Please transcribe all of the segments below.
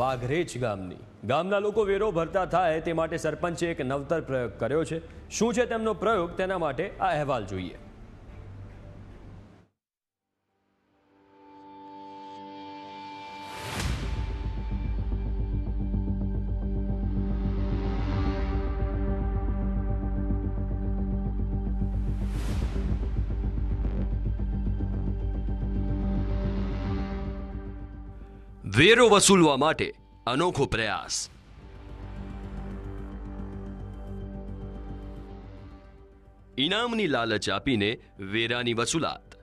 વાઘરેજ ગામની. ગામના લોકો વેરો ભરતા થાય તે માટે સરપંચે એક નવતર પ્રયોગ કર્યો છે. શું છે તેમનો પ્રયોગ? તેના માટે આ અહેવાલ જોઈએ. વેરો વસૂલવા માટે અનોખો પ્રયાસ. ઇનામની લાલચ આપીને વેરાની વસૂલાત.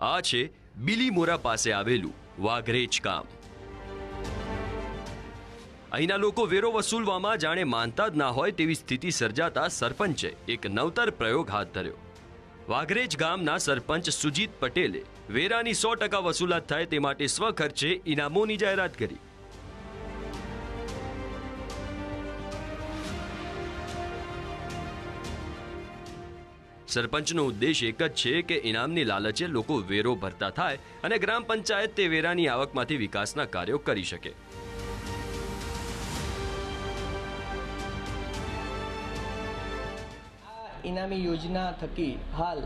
આ છે બિલીમોરા પાસે આવેલું વાઘરેજ ગામ. અહીંના લોકો વેરો વસૂલવામાં જાણે માનતા જ ના હોય તેવી સ્થિતિ સર્જાતા સરપંચે એક નવતર પ્રયોગ હાથ ધર્યો. વાઘરેજ ગામના સરપંચ સુજીત પટેલે વેરાની સો ટકા વસૂલાત થાય તે માટે સ્વખર્ચે ઇનામોની જાહેરાત કરી. સરપંચનો ઉદ્દેશ એક જ છે કે ઇનામની લાલચે લોકો વેરો ભરતા થાય અને ગ્રામ પંચાયત તે વેરાની આવકમાંથી વિકાસના કાર્યો કરી શકે. ઇનામી યોજના થકી હાલ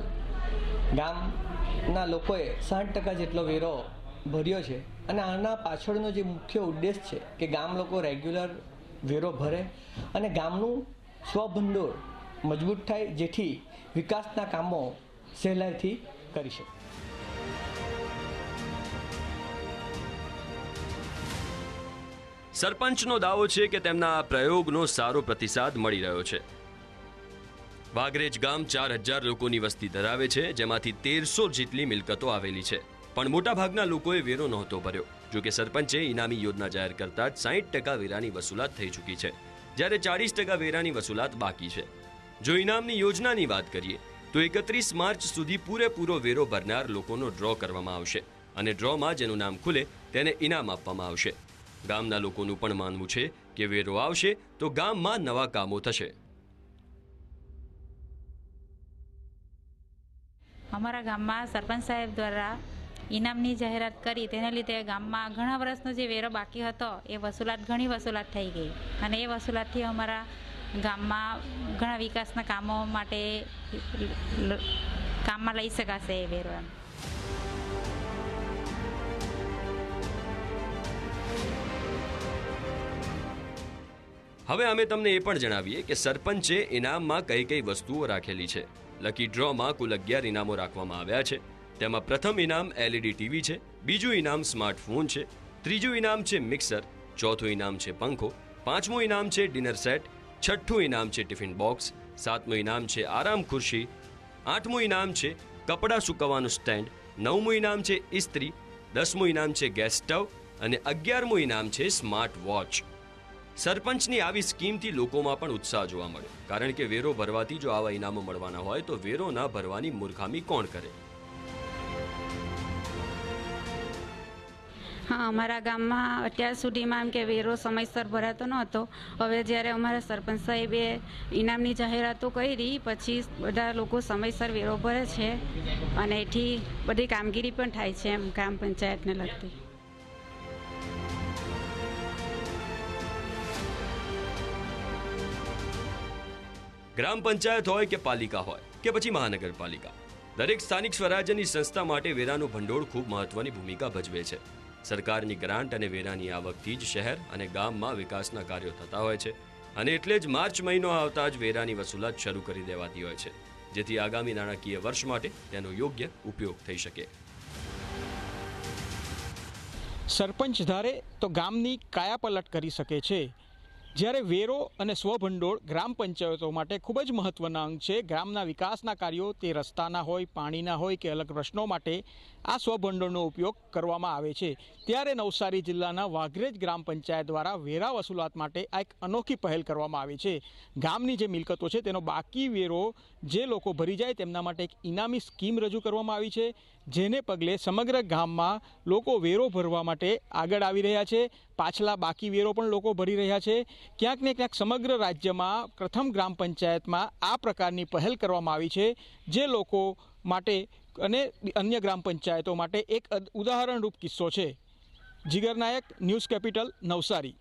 ગામના લોકોએ સાઠ ટકા જેટલો વેરો ભર્યો છે. અને આના પાછળનો જે મુખ્ય ઉદ્દેશ છે કે ગામ લોકો રેગ્યુલર વેરો ભરે અને ગામનું સ્વભંડોળ મજબૂત થાય જેથી વિકાસના કામો સહેલાઈથી કરી શકે. સરપંચનો દાવો છે કે તેમના પ્રયોગનો સારો પ્રતિસાદ મળી રહ્યો છે. વાઘરેજ ગામ ચાર હજાર લોકોની વસ્તી ધરાવે છે, જેમાંથી તેરસો જેટલી મિલકતો આવેલી છે. પણ મોટાભાગના લોકોએ વેરો નહોતો ભર્યો. જો કે સરપંચે ઇનામી યોજના જાહેર કરતા જ સાહીઠ ટકા વેરાની વસૂલાત થઈ ચૂકી છે. જ્યારે ચાળીસ ટકા વેરાની વસૂલાત બાકી છે. જો ઇનામની યોજનાની વાત કરીએ, તો એકત્રીસ માર્ચ સુધી પૂરેપૂરો વેરો ભરનાર લોકોનો ડ્રો કરવામાં આવશે. અને ડ્રોમાં જેનું નામ ખુલે તેને ઇનામ આપવામાં આવશે. ગામના લોકોનું પણ માનવું છે કે વેરો આવશે તો ગામમાં નવા કામો થશે. અમારા ગામમાં સરપંચ સાહેબ દ્વારા ઇનામની જાહેરાત કરી, તેને લીધે ગામમાં ઘણા વર્ષનો જે વેરો બાકી હતો, એ વસૂલાત, ઘણી વસૂલાત થઈ ગઈ. અને એ વસૂલાતથી અમારા ગામમાં ઘણા વિકાસના કામો માટે કામમાં લઈ શકાશે એ વેરો એમ. હવે અમે તમને એ પણ જણાવીએ કે સરપંચે ઇનામમાં કઈ કઈ વસ્તુઓ રાખેલી છે. લકી ડ્રોમાં કુલ અગિયાર ઇનામો રાખવામાં આવ્યા છે. તેમાં પ્રથમ ઇનામ એલઈડી ટીવી છે, બીજું ઇનામ સ્માર્ટફોન છે, ત્રીજું ઇનામ છે મિક્સર, ચોથું ઇનામ છે પંખો, પાંચમું ઇનામ છે ડિનર સેટ, છઠ્ઠું ઇનામ છે ટિફિન બોક્સ, સાતમું ઇનામ છે આરામ ખુરશી, આઠમું ઇનામ છે કપડાં સૂકવવાનું સ્ટેન્ડ, નવમું ઇનામ છે ઇસ્ત્રી, દસમું ઇનામ છે ગેસ સ્ટવ અને અગિયારમું ઇનામ છે સ્માર્ટ વોચ. સરપંચની આવી સ્કીમથી લોકોમાં પણ ઉત્સાહ જોવા મળ્યો. કારણ કે વેરો ભરવાથી જો આવા ઇનામો મળવાના હોય તો વેરો ના ભરવાની મૂર્ખામી કોણ કરે? હા, અમારા ગામમાં અત્યાર સુધીમાં એમ કે વેરો સમયસર ભરાતો નહોતો. હવે જ્યારે અમારા સરપંચ સાહેબે ઇનામની જાહેરાતો કરી, પછી બધા લોકો સમયસર વેરો ભરે છે અને એથી બધી કામગીરી પણ થાય છે એમ ગ્રામ પંચાયતને લગતી. ગ્રામ પંચાયત હોય કે પાલિકા હોય કે પછી મહાનગરપાલિકા. દરેક સ્થાનિક સ્વરાજ્યની સંસ્થા માટે વેરાનું ભંડોળ ખૂબ મહત્વની ભૂમિકા ભજવે છે. સરકારની ગ્રાન્ટ અને વેરાની આવકથી જ શહેર અને ગામમાં વિકાસના કાર્યો થતા હોય છે અને એટલે જ માર્ચ મહિનો આવતા જ વેરાની વસૂલાત શરૂ કરી દેવાતી હોય છે. જેથી આગામી નાણાકીય વર્ષ માટે તેનો યોગ્ય ઉપયોગ થઈ શકે. સરપંચ ધારે તો ગામની કાયાપલટ કરી શકે છે. જ્યારે વેરો અને સ્વભંડોળ ગ્રામ પંચાયતો માટે ખૂબ જ મહત્ત્વના અંગ છે. ગ્રામના વિકાસના કાર્યો તે રસ્તાના હોય, પાણીના હોય કે અલગ પ્રશ્નો માટે આ સ્વભંડોળનો ઉપયોગ કરવામાં આવે છે. ત્યારે નવસારી જિલ્લાના વાઘરેજ ગ્રામ પંચાયત દ્વારા વેરા વસૂલાત માટે આ એક અનોખી પહેલ કરવામાં આવી છે. ગામની જે મિલકતો છે તેનો બાકી વેરો જે લોકો ભરી જાય તેમના માટે એક ઇનામી સ્કીમ રજૂ કરવામાં આવી છે. જેને પગલે સમગ્ર ગામમાં લોકો વેરો ભરવા માટે આગળ આવી રહ્યા છે. પાછલા બાકી વેરો પણ લોકો ભરી રહ્યા છે. ક્યાંક ને ક્યાંક સમગ્ર રાજ્યમાં પ્રથમ ગ્રામ પંચાયતમાં આ પ્રકારની પહેલ કરવામાં આવી છે, જે લોકો માટે અને અન્ય ગ્રામ પંચાયતો માટે એક ઉદાહરણરૂપ કિસ્સો છે. Jigar Nayak, News Capital, Navsari.